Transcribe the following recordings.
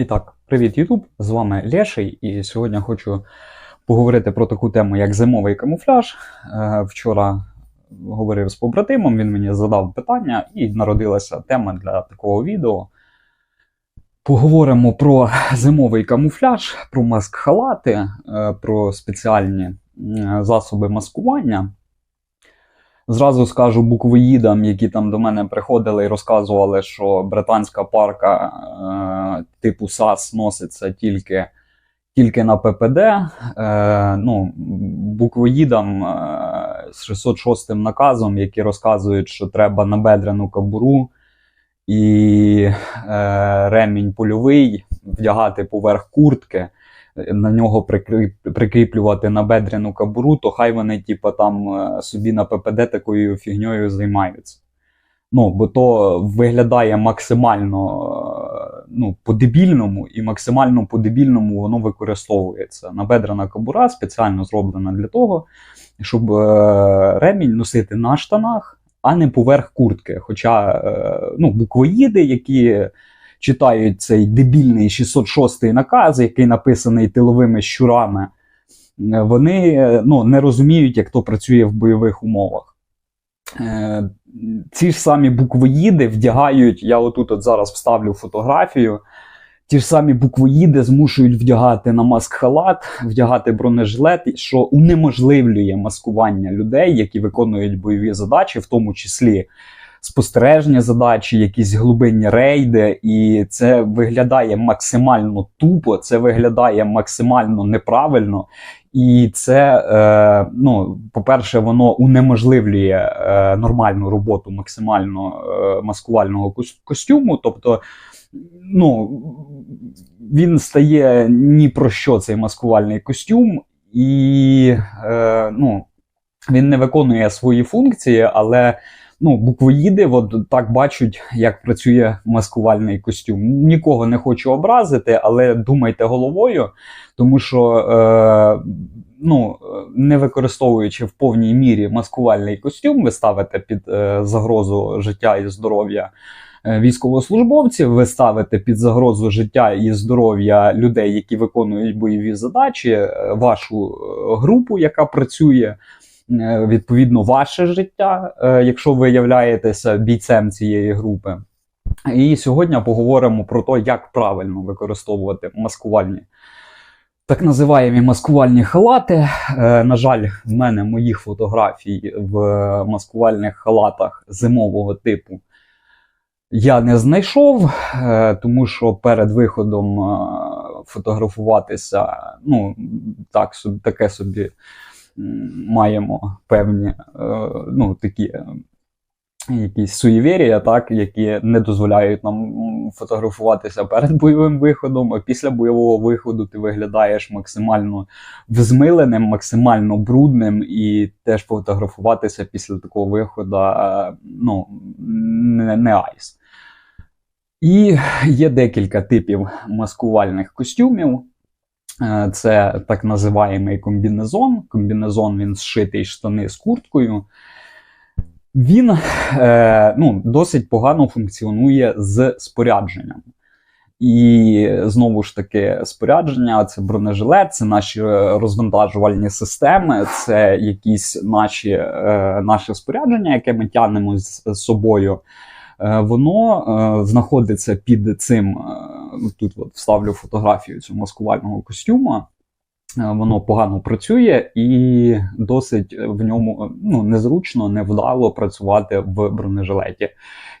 І так, привіт, Ютуб! З вами Леший, і сьогодні хочу поговорити про таку тему, як зимовий камуфляж. Е, Вчора говорив з побратимом, він мені задав питання, і народилася тема для такого відео. Поговоримо про зимовий камуфляж, про маск-халати, е, про спеціальні е, засоби маскування. Зразу скажу буквоїдам, які там до мене приходили і розказували, що британська парка е, типу САС носиться тільки, тільки на ППД. Е, ну, буквоїдам е, з 606 наказом, які розказують, що треба набедрену кабуру і е, ремінь польовий вдягати поверх куртки на нього прикріп, прикріплювати набедряну кабуру, то хай вони, типу, там е, собі на ППД такою фігньою займаються. Ну, бо то виглядає максимально е, ну, по-дебільному, і максимально по-дебільному воно використовується. Набедрена кабура спеціально зроблена для того, щоб е, ремінь носити на штанах, а не поверх куртки. Хоча ну, буквоїди, які читають цей дебільний 606 наказ, який написаний тиловими щурами, е, вони е, ну, не розуміють, як то працює в бойових умовах. Е, ці ж самі буквоїди вдягають, я отут от зараз вставлю фотографію. Ті ж самі буквоїди змушують вдягати на маск-халат, вдягати бронежилет, що унеможливлює маскування людей, які виконують бойові задачі, в тому числі спостереження задачі, якісь глибинні рейди, і це виглядає максимально тупо, це виглядає максимально неправильно. І це, е, ну, по-перше, воно унеможливлює е, нормальну роботу максимально е, маскувального костюму. Тобто, ну, він стає ні про що цей маскувальний костюм, і е, ну, він не виконує свої функції, але ну, буквоїди от так бачать, як працює маскувальний костюм. Нікого не хочу образити, але думайте головою, тому що е, ну, не використовуючи в повній мірі маскувальний костюм, ви ставите під е, загрозу життя і здоров'я. Е, військовослужбовців ви ставите під загрозу життя і здоров'я людей, які виконують бойові задачі, е, вашу е, групу, яка працює, відповідно ваше життя, е, якщо ви являєтеся бійцем цієї групи. І сьогодні поговоримо про те, як правильно використовувати маскувальні. Так називаємо маскувальні халати. Е, на жаль, в мене моїх фотографій в маскувальних халатах зимового типу я не знайшов, тому що перед виходом фотографуватися, ну, так, таке собі маємо певні е, ну, такі е, якісь суєвірія, так, які не дозволяють нам фотографуватися перед бойовим виходом, а після бойового виходу ти виглядаєш максимально взмиленим, максимально брудним, і теж фотографуватися після такого виходу е, ну, не, не айс. І є декілька типів маскувальних костюмів. Е, це так називаємий комбінезон. Комбінезон він зшитий штани з курткою. Він е, ну, досить погано функціонує з спорядженням. І знову ж таки, спорядження це бронежилет, це наші розвантажувальні системи, це якісь наші, е, наше спорядження, яке ми тягнемо з собою. Е, воно е, знаходиться під цим. Е, тут от вставлю фотографію цього маскувального костюма. Воно погано працює і досить в ньому ну, незручно, невдало працювати в бронежилеті.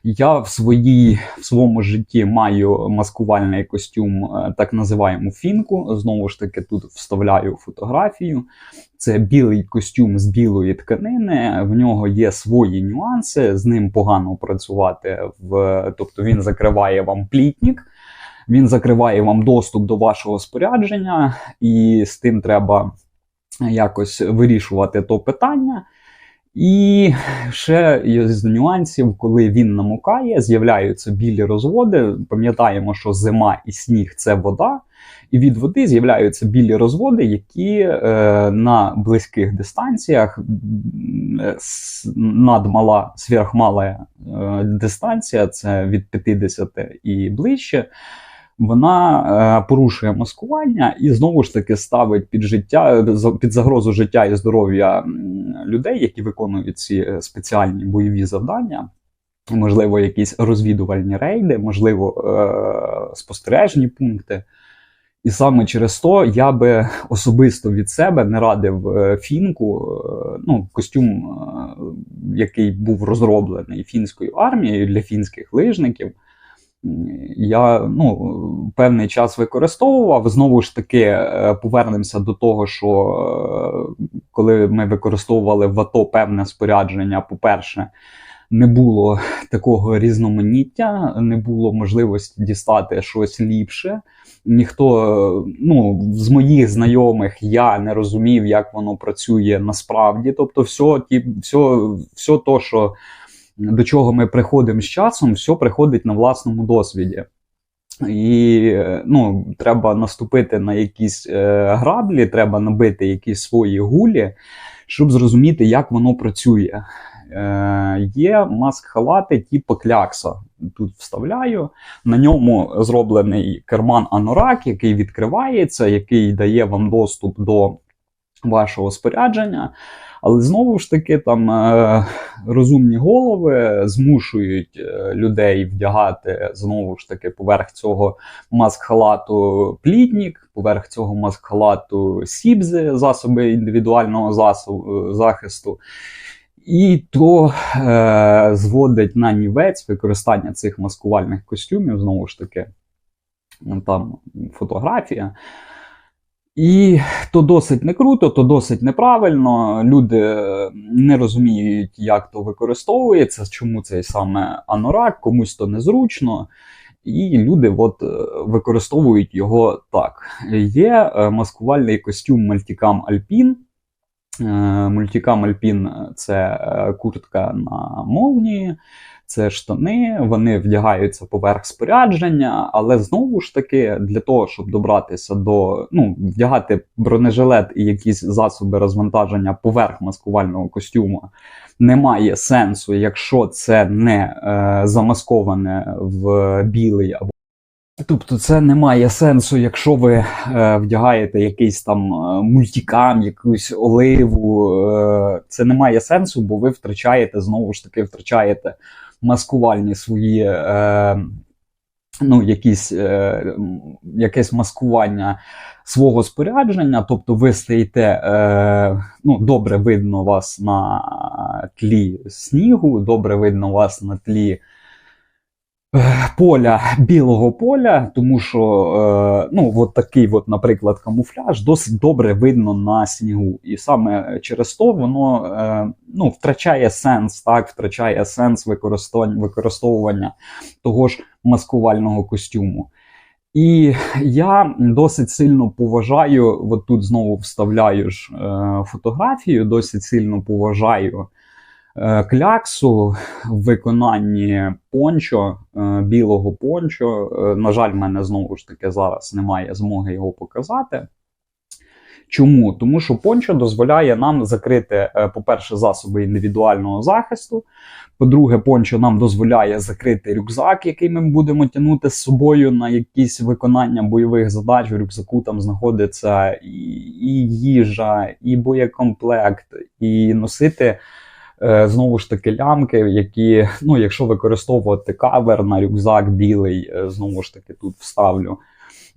Я в своїй, в своєму житті маю маскувальний костюм, так називаємо фінку. Знову ж таки, тут вставляю фотографію. Це білий костюм з білої тканини, в нього є свої нюанси, з ним погано працювати, в, тобто він закриває вам плітник, він закриває вам доступ до вашого спорядження, і з тим треба якось вирішувати то питання. І ще з нюансів, коли він намокає, з'являються білі розводи. Пам'ятаємо, що зима і сніг це вода, і від води з'являються білі розводи, які е, на близьких дистанціях е, надмала, сверхмала е, дистанція, це від 50 і ближче. Вона е, порушує маскування і знову ж таки ставить під життя під загрозу життя і здоров'я людей, які виконують ці е, спеціальні бойові завдання. Можливо, якісь розвідувальні рейди, можливо, е, спостережні пункти. І саме через то я би особисто від себе не радив е, фінку, е, ну, костюм, е, який був розроблений фінською армією для фінських лижників. Я ну, певний час використовував. Знову ж таки, е, повернемося до того, що е, коли ми використовували в АТО певне спорядження, по-перше, не було такого різноманіття, не було можливості дістати щось ліпше. Ніхто, е, ну, з моїх знайомих я не розумів, як воно працює насправді. Тобто, все, ті, все, все то, що до чого ми приходимо з часом, все приходить на власному досвіді. І е, ну, треба наступити на якісь е, граблі, треба набити якісь свої гулі, щоб зрозуміти, як воно працює. Е, є маск-халати типу клякса. Тут вставляю. На ньому зроблений керман Анорак, який відкривається, який дає вам доступ до вашого спорядження. Але знову ж таки, там е, розумні голови змушують е, людей вдягати знову ж таки поверх цього маск-халату плітнік, поверх цього маск-халату сібзи, засоби індивідуального засобу, захисту. І то е, зводить на нівець використання цих маскувальних костюмів, знову ж таки, там фотографія. І то досить не круто, то досить неправильно. Люди е, не розуміють, як то використовується, чому цей саме анорак, комусь то незручно. І люди от, е, використовують його так. Є е, маскувальний костюм Multicam Alpine. Multicam Alpine – це куртка на молнії, це штани, вони вдягаються поверх спорядження, але знову ж таки, для того, щоб добратися до ну, вдягати бронежилет і якісь засоби розвантаження поверх маскувального костюму, немає сенсу, якщо це не е, замасковане в білий або Тобто це не має сенсу, якщо ви е, вдягаєте якийсь там е, мультикам, якусь оливу. Е, це не має сенсу, бо ви втрачаєте знову ж таки втрачаєте маскувальні свої. Е, Ну, якісь, е, якесь маскування свого спорядження, тобто ви стоїте, е, ну, добре видно вас на тлі снігу, добре видно вас на тлі поля, білого поля, тому що е, ну, от такий, от, наприклад, камуфляж досить добре видно на снігу. І саме через то воно е, ну, втрачає сенс, так, втрачає сенс використовування, того ж маскувального костюму. І я досить сильно поважаю, от тут знову вставляю ж е, фотографію, досить сильно поважаю е, кляксу в виконанні пончо, е, білого пончо. Е, на жаль, в мене знову ж таки зараз немає змоги його показати. Чому? Тому що пончо дозволяє нам закрити, е, по-перше, засоби індивідуального захисту. По-друге, пончо нам дозволяє закрити рюкзак, який ми будемо тягнути з собою на якісь виконання бойових задач. В рюкзаку там знаходиться і, і їжа, і боєкомплект, і носити. Е, Знову ж таки, лямки, які, ну, якщо використовувати кавер на рюкзак білий, е, знову ж таки, тут вставлю,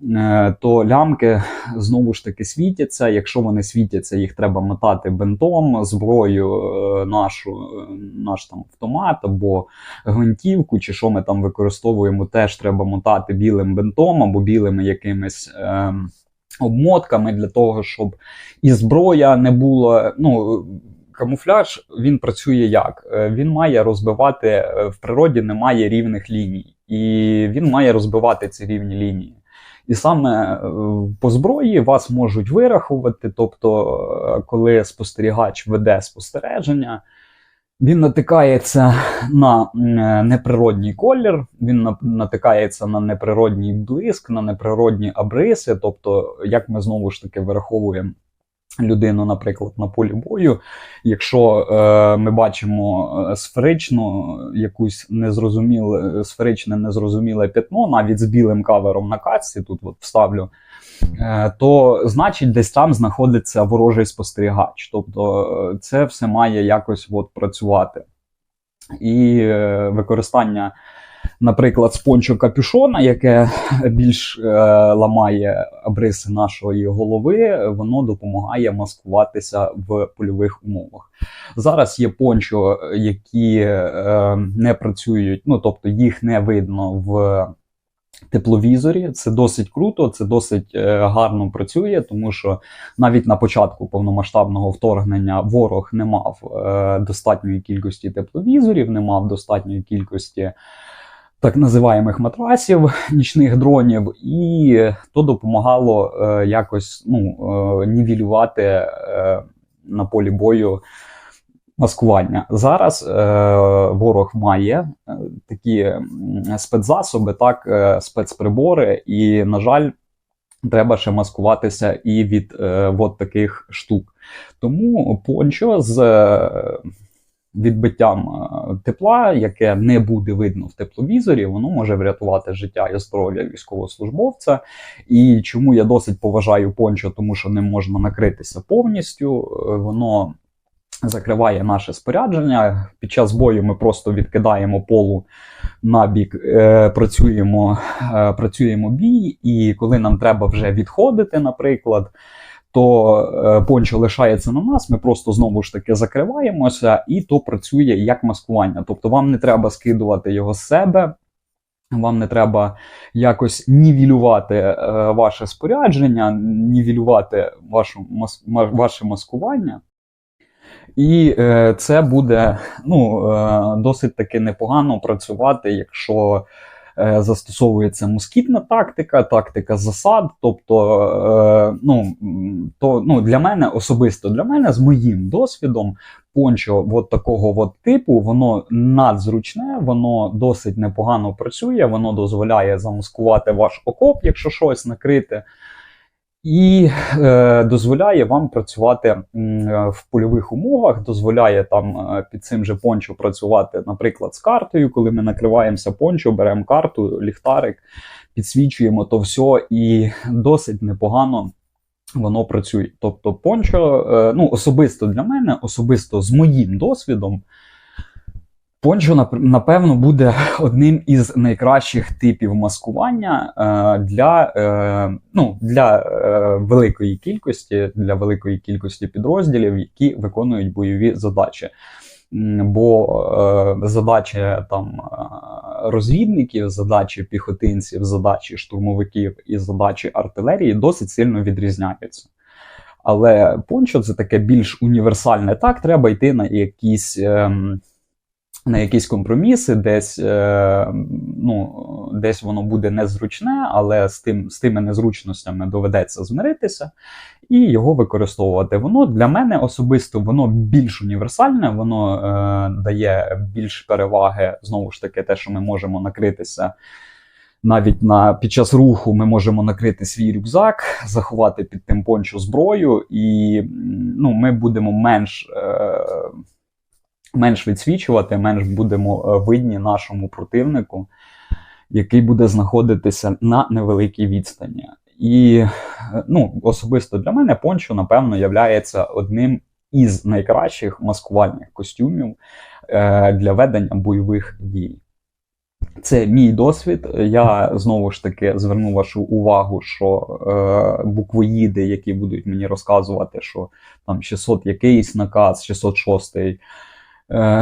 е, то лямки знову ж таки світяться. Якщо вони світяться, їх треба мотати бинтом, зброю нашу, наш там автомат або гвинтівку, чи що ми там використовуємо, теж треба мотати білим бинтом або білими якимись. Е, Обмотками для того, щоб і зброя не була. Ну, камуфляж він працює як? Е, Він має розбивати е, в природі немає рівних ліній, і він має розбивати ці рівні лінії. І саме е, по зброї вас можуть вирахувати. Тобто, коли спостерігач веде спостереження, він натикається на неприродній колір, він натикається на неприродній блиск, на неприродні абриси. Тобто, як ми знову ж таки вираховуємо людину, наприклад, на полі бою. Якщо е, ми бачимо е, сферичну, якусь незрозуміле, сферичне незрозуміле пятно, навіть з білим кавером на касці, тут от вставлю, е, то значить десь там знаходиться ворожий спостерігач. Тобто е, це все має якось от працювати. І е, використання наприклад, спончо капюшона, яке більш е, ламає обриси нашої голови, воно допомагає маскуватися в польових умовах. Зараз є пончо, які е, не працюють, ну тобто їх не видно в. Тепловізорі це досить круто, це досить е, гарно працює, тому що навіть на початку повномасштабного вторгнення ворог не мав е, достатньої кількості тепловізорів, не мав достатньої кількості так називаємих матрасів, нічних дронів, і то допомагало е, якось ну, е, нівелювати е, на полі бою маскування. Зараз е, ворог має е, такі спецзасоби, так, е, спецприбори, і, на жаль, треба ще маскуватися і від е, от таких штук. Тому пончо з відбиттям е, тепла, яке не буде видно в тепловізорі, воно може врятувати життя і здоров'я військовослужбовця. І чому я досить поважаю пончо, тому що ним можна накритися повністю. Е, воно закриває наше спорядження. Під час бою ми просто відкидаємо полу на бік, е, працюємо, працюємо бій, і коли нам треба вже відходити, наприклад то е, пончо лишається на нас, ми просто знову ж таки закриваємося, і то працює як маскування. Тобто вам не треба скидувати його з себе. Вам не треба якось нівелювати е, ваше спорядження, нівелювати вашу, мас, ваше маскування. І е, це буде ну, е, досить таки непогано працювати, якщо застосовується москітна тактика, тактика засад. Тобто, е, ну, то ну, для мене особисто для мене з моїм досвідом. Пончо от такого от типу, воно надзручне, воно досить непогано працює, воно дозволяє замаскувати ваш окоп, якщо щось накрити і е, дозволяє вам працювати е, в польових умовах, дозволяє там е, під цим же пончо працювати, наприклад, з картою, коли ми накриваємося пончо, беремо карту, ліхтарик, підсвічуємо то все, і досить непогано. Воно працює. Тобто, пончо, е, ну особисто для мене, особисто з моїм досвідом, Пончо, напевно, буде одним із найкращих типів маскування е, для е, ну, для е, великої кількості для великої кількості підрозділів, які виконують бойові задачі. Бо задачі там розвідників, задачі піхотинців, задачі штурмовиків і задачі артилерії досить сильно відрізняються. Але пончо це таке більш універсальне. Так, треба йти на якісь. На якісь компроміси, десь е, ну, десь воно буде незручне, але з тим, з тими незручностями доведеться змиритися і його використовувати. Воно для мене особисто воно більш універсальне, воно е, дає більш переваги, знову ж таки, те, що ми можемо накритися. Навіть на під час руху ми можемо накрити свій рюкзак, заховати під тим пончо зброю, і ну, ми будемо менш. Е, менш відсвічувати, менш будемо е, видні нашому противнику, який буде знаходитися на невеликій відстані. І е, ну, особисто для мене пончо, напевно, є одним із найкращих маскувальних костюмів е, для ведення бойових дій. Це мій досвід. Я знову ж таки зверну вашу увагу, що е, буквоїди, які будуть мені розказувати, що там 600 якийсь наказ, 606 Е,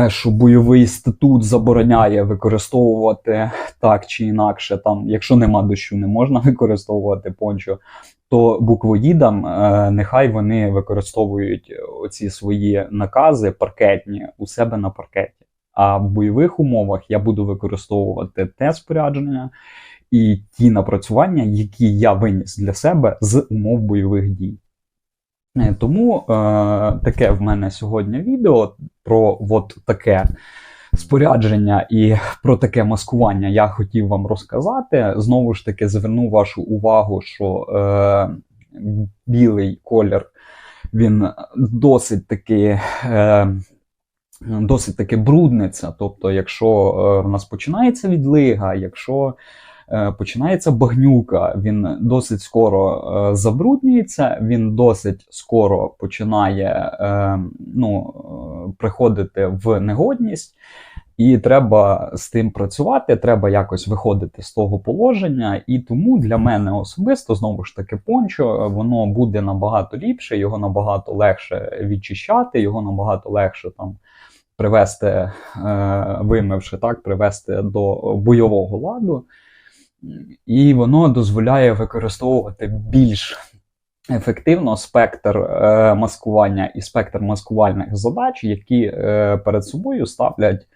що бойовий статут забороняє використовувати так чи інакше, там, якщо нема дощу, не можна використовувати пончо, то буквоїдам е, нехай вони використовують оці свої накази паркетні у себе на паркеті. А в бойових умовах я буду використовувати те спорядження і ті напрацювання, які я виніс для себе з умов бойових дій. Е, тому е, таке в мене сьогодні відео про от таке спорядження і про таке маскування я хотів вам розказати. Знову ж таки, зверну вашу увагу, що е, білий колір він досить таки. Е, Досить таки брудниця. Тобто, якщо е, в нас починається відлига, якщо починається багнюка, він досить скоро е, забруднюється, він досить скоро починає е, ну, е, приходити в негодність, і треба з тим працювати, треба якось виходити з того положення. І тому для мене особисто знову ж таки пончо воно буде набагато ліпше, його набагато легше відчищати, його набагато легше там привести, е, вимивши так, привести до бойового ладу. І воно дозволяє використовувати більш ефективно спектр е, маскування і спектр маскувальних задач, які е, перед собою ставлять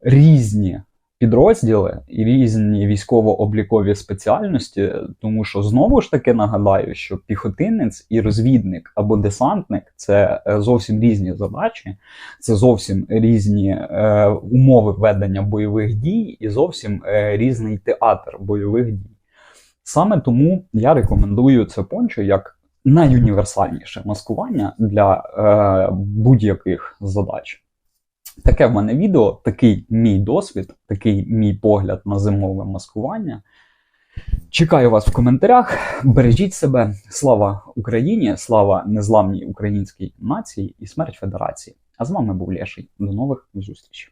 різні підрозділи і різні військово-облікові спеціальності, тому що знову ж таки нагадаю, що піхотинець і розвідник або десантник це е, зовсім різні задачі, це зовсім різні е, умови ведення бойових дій і зовсім е, різний театр бойових дій. Саме тому я рекомендую це пончо як найуніверсальніше маскування для е, будь-яких задач. Таке в мене відео, такий мій досвід, такий мій погляд на зимове маскування. Чекаю вас в коментарях. Бережіть себе. Слава Україні! Слава незламній українській нації і смерть Федерації. А з вами був Леший. До нових зустрічей.